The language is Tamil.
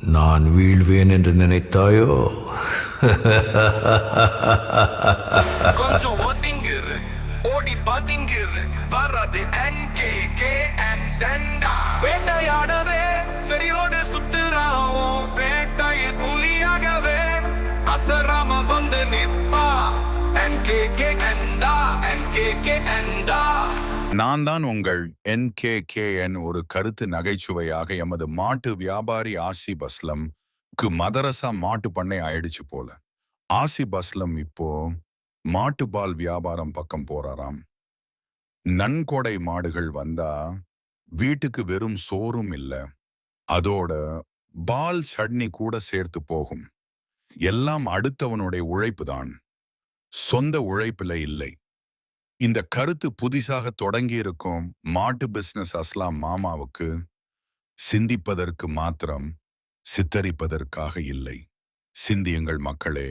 நான் வீழ்வேன் என்று நினைத்தாயோ? கொஞ்சம் ஒதுங்கிரு. ஓடி பதுங்கிரு. வர்றது NKK and டண்டா வேட்டையாடவே வெறியோடு சுத்துறாவும் வேட்டையின் புலியாகவே அசராம வந்து நிப்பா NKK அண்டா NKK அண்டா நான் தான் உங்கள் என் ஒரு கருத்து நகைச்சுவையாக எமது மாட்டு வியாபாரி ஆசி பஸ்லம் க்கு மதரசா மாட்டு பண்ணை ஆயிடுச்சு போல. ஆசி பஸ்லம் இப்போ மாட்டு பால் வியாபாரம் பக்கம் போறாராம். நன்கொடை மாடுகள் வந்தா வீட்டுக்கு வெறும் சோறும் இல்ல. அதோட பால் சட்னி கூட சேர்த்து போகும். எல்லாம் அடுத்தவனுடைய உழைப்புதான். சொந்த உழைப்பில இல்லை. இந்த கருத்து புதிசாக தொடங்கியிருக்கும் மாட்டு பிசினஸ் அஸ்லாம் மாமாவுக்கு சிந்திப்பதற்கு மாத்திரம் சித்தரிப்பதற்காக இல்லை. சிந்தியுங்கள் மக்களே.